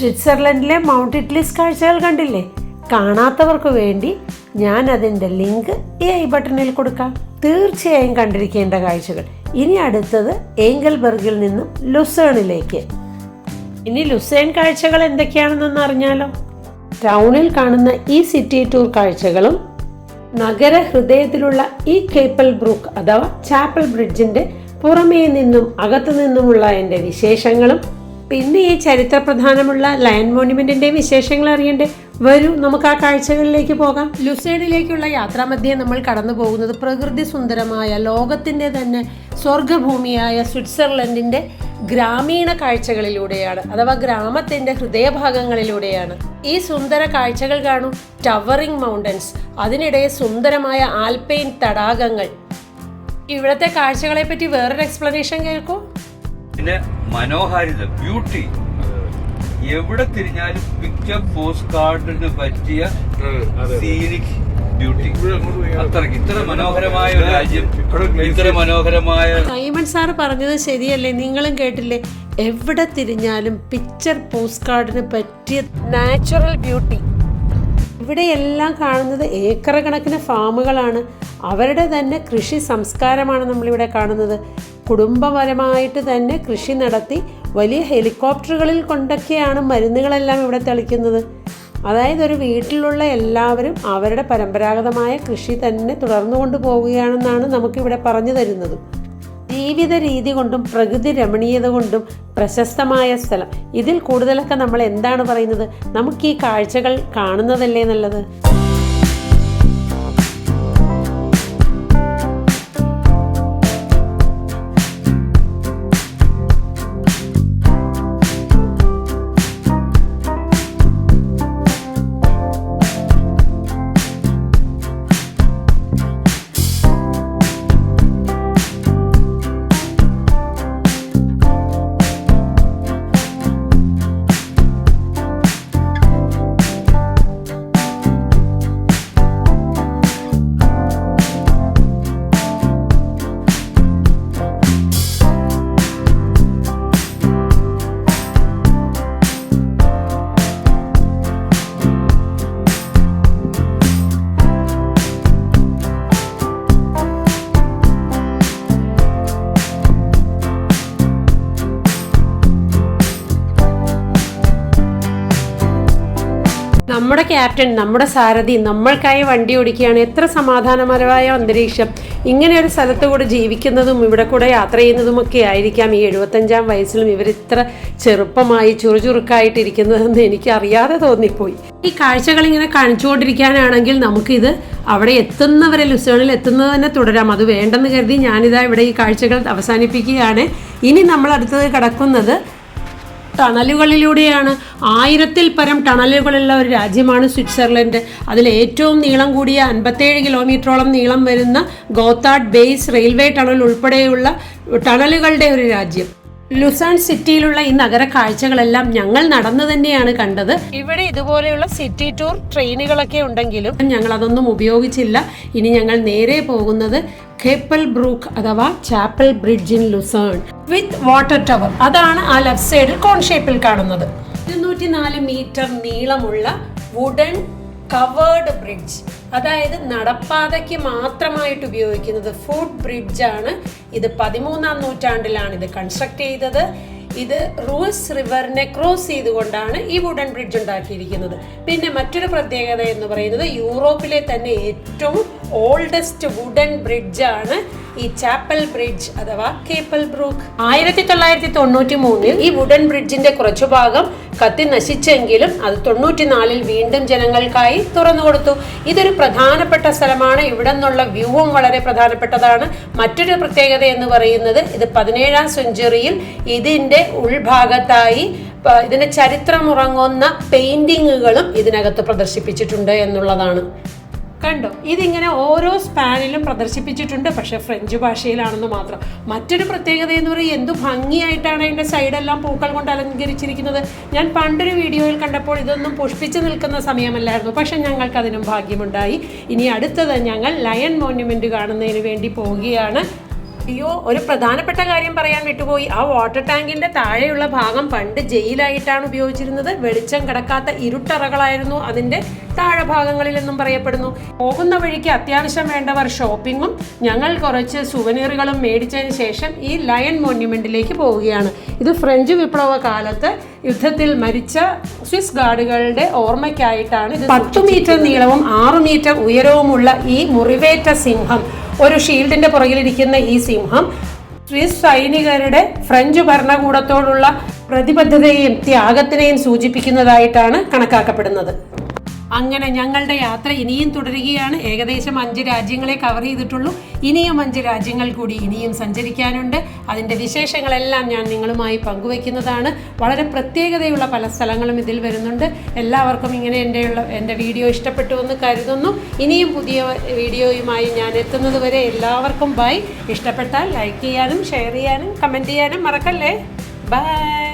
സ്വിറ്റ്സർലൻഡിലെ mount ഇറ്റ്ലിസ് കാഴ്ചകൾ കണ്ടില്ലേ? കാണാത്തവർക്ക് വേണ്ടി ഞാൻ അതിന്റെ ലിങ്ക് ഈ ഐ ബട്ടണിൽ കൊടുക്കാം. തീർച്ചയായും കണ്ടിരിക്കേണ്ട കാഴ്ചകൾ. ഇനി അടുത്തത് ഏങ്കൽബർഗിൽ നിന്നും ലുസേണിലേക്ക്. ഇനി ലുസേൺ കാഴ്ചകൾ എന്തൊക്കെയാണെന്നൊന്ന് അറിഞ്ഞാലോ? ടൗണിൽ കാണുന്ന ഈ സിറ്റി ടൂർ കാഴ്ചകളും നഗര ഹൃദയത്തിലുള്ള ഈ കേപ്പൽ ബ്രൂക്ക് അഥവാ ചാപ്പൽ ബ്രിഡ്ജിന്റെ പുറമേ നിന്നും അകത്തു നിന്നുമുള്ള എന്റെ വിശേഷങ്ങളും പിന്നെ ഈ ചരിത്ര പ്രധാനമുള്ള ലയൺ മോണ്യുമെന്റിന്റെ വിശേഷങ്ങൾ അറിയണ്ടേ? വരൂ നമുക്ക് ആ കാഴ്ചകളിലേക്ക് പോകാം. ലുസൈഡിലേക്കുള്ള യാത്രാമധ്യേ നമ്മൾ കടന്നു പോകുന്നത് പ്രകൃതി സുന്ദരമായ ലോകത്തിന്റെ തന്നെ സ്വർഗഭൂമിയായ സ്വിറ്റ്സർലൻഡിന്റെ ഗ്രാമീണ കാഴ്ചകളിലൂടെയാണ് അഥവാ ഗ്രാമത്തിന്റെ ഹൃദയഭാഗങ്ങളിലൂടെയാണ്. ഈ സുന്ദര കാഴ്ചകൾ കാണും. ടവറിംഗ് മൗണ്ടൻസ് അതിനിടെ സുന്ദരമായ ആൽപൈൻ തടാകങ്ങൾ. ഇവിടുത്തെ കാഴ്ചകളെ പറ്റി വേറൊരു എക്സ്പ്ലനേഷൻ കേൾക്കൂ. പിന്നെ മനോഹാരിത ബ്യൂട്ടി എവിടെ തിരിഞ്ഞാലും പിക്ചർ പോസ്റ്റ് കാർഡിന് പറ്റിയ സീനിക് ബ്യൂട്ടി അത്രയ്ക്ക്. ഇത്ര മനോഹരമായ ഒരു രാജ്യം. ഇത്ര മനോഹരമായ സൈമൺ സാർ പറഞ്ഞത് ശരിയല്ലേ? നിങ്ങളും കേട്ടില്ലേ? എവിടെ തിരിഞ്ഞാലും പിക്ചർ പോസ്റ്റ് കാർഡിന് പറ്റിയ നാച്ചുറൽ ബ്യൂട്ടി ഇവിടെ എല്ലാം കാണുന്നത് ഏക്കർ കണക്കിന് ഫാമുകളാണ് അവരുടെ തന്നെ കൃഷി സംസ്കാരമാണ് നമ്മളിവിടെ കാണുന്നത്. കുടുംബപരമായിട്ട് തന്നെ കൃഷി നടത്തി വലിയ ഹെലികോപ്റ്ററുകളിൽ കൊണ്ടൊക്കെയാണ് മരുന്നുകളെല്ലാം ഇവിടെ തെളിക്കുന്നത്. അതായത് ഒരു വീട്ടിലുള്ള എല്ലാവരും അവരുടെ പരമ്പരാഗതമായ കൃഷി തന്നെ തുടർന്നു കൊണ്ടുപോവുകയാണെന്നാണ് നമുക്കിവിടെ പറഞ്ഞു തരുന്നത്. ജീവിത രീതി കൊണ്ടും പ്രകൃതി രമണീയത കൊണ്ടും പ്രശസ്തമായ സ്ഥലം. ഇതിൽ കൂടുതലൊക്കെ നമ്മൾ എന്താണ് പറയുന്നത്? നമുക്ക് ഈ കാഴ്ചകൾ കാണുന്നതല്ലേ നല്ലത്? നമ്മുടെ ക്യാപ്റ്റൻ നമ്മുടെ സാരഥി നമ്മൾക്കായി വണ്ടി ഓടിക്കുകയാണ്. എത്ര സമാധാനപരമായ അന്തരീക്ഷം. ഇങ്ങനെ ഒരു സ്ഥലത്ത് കൂടെ ജീവിക്കുന്നതും ഇവിടെ കൂടെ യാത്ര ചെയ്യുന്നതുമൊക്കെ ആയിരിക്കാം. ഈ എഴുപത്തഞ്ചാം വയസ്സിലും ഇവർ ഇത്ര ചെറുപ്പമായി ചുറുചുറുക്കായിട്ടിരിക്കുന്നതെന്ന് എനിക്ക് അറിയാതെ തോന്നിപ്പോയി. ഈ കാഴ്ചകൾ ഇങ്ങനെ കാണിച്ചുകൊണ്ടിരിക്കാനാണെങ്കിൽ നമുക്കിത് അവിടെ എത്തുന്നവരെ ലുസേണിൽ എത്തുന്നത് തന്നെ തുടരാം. അത് വേണ്ടെന്ന് കരുതി ഞാനിതാ ഇവിടെ ഈ കാഴ്ചകൾ അവസാനിപ്പിക്കുകയാണ്. ഇനി നമ്മൾ അടുത്തത് കിടക്കുന്നത് ടണലുകളിലൂടെയാണ് ആയിരത്തിൽ പരം ടണലുകളുള്ള ഒരു രാജ്യമാണ് സ്വിറ്റ്സർലൻഡ്. അതിൽ ഏറ്റവും നീളം കൂടിയ അൻപത്തേഴ് കിലോമീറ്ററോളം നീളം വരുന്ന ഗോത്താഡ് ബേസ് റെയിൽവേ ടണൽ ഉൾപ്പെടെയുള്ള ടണലുകളുടെ ഒരു രാജ്യം. ലുസാൻ സിറ്റിയിലുള്ള ഈ നഗര കാഴ്ചകളെല്ലാം ഞങ്ങൾ നടന്നു തന്നെയാണ് കണ്ടത്. ഇവിടെ ഇതുപോലെയുള്ള സിറ്റി ടൂർ ട്രെയിനുകളൊക്കെ ഉണ്ടെങ്കിലും ഞങ്ങൾ അതൊന്നും ഉപയോഗിച്ചില്ല. ഇനി ഞങ്ങൾ നേരെ പോകുന്നത് കേപ്പൽ ബ്രൂക്ക് അഥവാ Chapel Bridge in Lucerne. With water tower. അതാണ് ആ ലെഫ്റ്റ് സൈഡിൽ കോൺ ഷേപ്പിൽ കാണുന്നത്. ഇരുന്നൂറ്റി നാല് മീറ്റർ നീളമുള്ള വുഡൻ കവേർഡ് ബ്രിഡ്ജ്. അതായത് നടപ്പാതയ്ക്ക് മാത്രമായിട്ട് ഉപയോഗിക്കുന്നത് ഫുഡ് ബ്രിഡ്ജാണ് ഇത് പതിമൂന്നാം നൂറ്റാണ്ടിലാണ് ഇത് കൺസ്ട്രക്ട് ചെയ്തത്. ഇത് റൂസ് റിവറിനെ ക്രോസ് ചെയ്തുകൊണ്ടാണ് ഈ വുഡൻ ബ്രിഡ്ജ് ഉണ്ടാക്കിയിരിക്കുന്നത്. പിന്നെ മറ്റൊരു പ്രത്യേകത എന്ന് പറയുന്നത് യൂറോപ്പിലെ തന്നെ ഏറ്റവും ഓൾഡസ്റ്റ് വുഡൻ ആണ് ഈ ചാപ്പൽ ബ്രിഡ്ജ് അഥവാ കേപ്പൽ ബ്രൂക്ക് ആയിരത്തി തൊള്ളായിരത്തി തൊണ്ണൂറ്റി മൂന്നിൽ ഈ വുഡൻ ബ്രിഡ്ജിന്റെ കുറച്ചു ഭാഗം കത്തി നശിച്ചെങ്കിലും അത് തൊണ്ണൂറ്റിനാലിൽ വീണ്ടും ജനങ്ങൾക്കായി തുറന്നു കൊടുത്തു. ഇതൊരു പ്രധാനപ്പെട്ട സ്ഥലമാണ്. ഇവിടെ നിന്നുള്ള വ്യൂവും വളരെ പ്രധാനപ്പെട്ടതാണ്. മറ്റൊരു പ്രത്യേകത എന്ന് പറയുന്നത് ഇത് പതിനേഴാം സെഞ്ചുറിയിൽ ഇതിന്റെ ഉൾഭാഗത്തായി ഇതിന്റെ ചരിത്രമുറങ്ങുന്ന പെയിന്റിങ്ങുകളും ഇതിനകത്ത് പ്രദർശിപ്പിച്ചിട്ടുണ്ട് എന്നുള്ളതാണ്. കണ്ടോ? ഇതിങ്ങനെ ഓരോ സ്പാനിലും പ്രദർശിപ്പിച്ചിട്ടുണ്ട്. പക്ഷെ ഫ്രഞ്ച് ഭാഷയിലാണെന്ന് മാത്രം. മറ്റൊരു പ്രത്യേകത എന്ന് പറയുക എന്തു ഭംഗിയായിട്ടാണ് അതിന്റെ സൈഡെല്ലാം പൂക്കൾ കൊണ്ട് അലങ്കരിച്ചിരിക്കുന്നത്. ഞാൻ പണ്ടൊരു വീഡിയോയിൽ കണ്ടപ്പോൾ ഇതൊന്നും പുഷ്പിച്ച് നിൽക്കുന്ന സമയമല്ലായിരുന്നു. പക്ഷെ ഞങ്ങൾക്ക് അതിനും ഭാഗ്യമുണ്ടായി. ഇനി അടുത്തത് ഞങ്ങൾ ലയൺ മോന്യുമെന്റ് കാണുന്നതിന് വേണ്ടി പോവുകയാണ്. അയ്യോ ഒരു പ്രധാനപ്പെട്ട കാര്യം പറയാൻ വിട്ടുപോയി. ആ വാട്ടർ ടാങ്കിന്റെ താഴെയുള്ള ഭാഗം പണ്ട് ജയിലായിട്ടാണ് ഉപയോഗിച്ചിരുന്നത്. വെളിച്ചം കിടക്കാത്ത ഇരുട്ടറകളായിരുന്നു അതിന്റെ താഴെ ഭാഗങ്ങളിൽ എന്നും പറയപ്പെടുന്നു. പോകുന്ന വഴിക്ക് അത്യാവശ്യം വേണ്ടവർ ഷോപ്പിങ്ങും ഞങ്ങൾ കുറച്ച് സുവനീറുകളും മേടിച്ചതിന് ശേഷം ഈ ലയൺ മോന്യുമെന്റിലേക്ക് പോവുകയാണ്. ഇത് ഫ്രഞ്ച് വിപ്ലവ കാലത്ത് യുദ്ധത്തിൽ മരിച്ച സ്വിസ് ഗാർഡുകളുടെ ഓർമ്മയ്ക്കായിട്ടാണ് ഇത് പത്ത് മീറ്റർ നീളവും ആറ് മീറ്റർ ഉയരവുമുള്ള ഈ മുറിവേറ്റ സിംഹം ഒരു ഷീൽഡിന്റെ പുറകിലിരിക്കുന്ന ഈ സിംഹം സ്വിസ് സൈനികരുടെ ഫ്രഞ്ച് ഭരണകൂടത്തോടുള്ള പ്രതിബദ്ധതയെയും ത്യാഗത്തിനെയും സൂചിപ്പിക്കുന്നതായിട്ടാണ് കണക്കാക്കപ്പെടുന്നത്. അങ്ങനെ ഞങ്ങളുടെ യാത്ര ഇനിയും തുടരുകയാണ്. ഏകദേശം അഞ്ച് രാജ്യങ്ങളെ കവർ ചെയ്തിട്ടുള്ളൂ. ഇനിയും അഞ്ച് രാജ്യങ്ങൾ കൂടി ഇനിയും സഞ്ചരിക്കാനുണ്ട്. അതിന്റെ വിശേഷങ്ങളെല്ലാം ഞാൻ നിങ്ങളുമായി പങ്കുവയ്ക്കുന്നതാണ്. വളരെ പ്രത്യേകതയുള്ള പല സ്ഥലങ്ങളും ഇതിൽ വരുന്നുണ്ട്. എല്ലാവർക്കും ഇങ്ങനെ എന്റെയുള്ള എന്റെ വീഡിയോ ഇഷ്ടപ്പെട്ടു എന്ന് കരുതുന്നു. ഇനിയും പുതിയ വീഡിയോയുമായി ഞാൻ എത്തുന്നത് വരെ എല്ലാവർക്കും ബൈ ഇഷ്ടപ്പെട്ടാൽ ലൈക്ക് ചെയ്യാനും ഷെയർ ചെയ്യാനും കമന്റ് ചെയ്യാനും മറക്കല്ലേ? ബൈ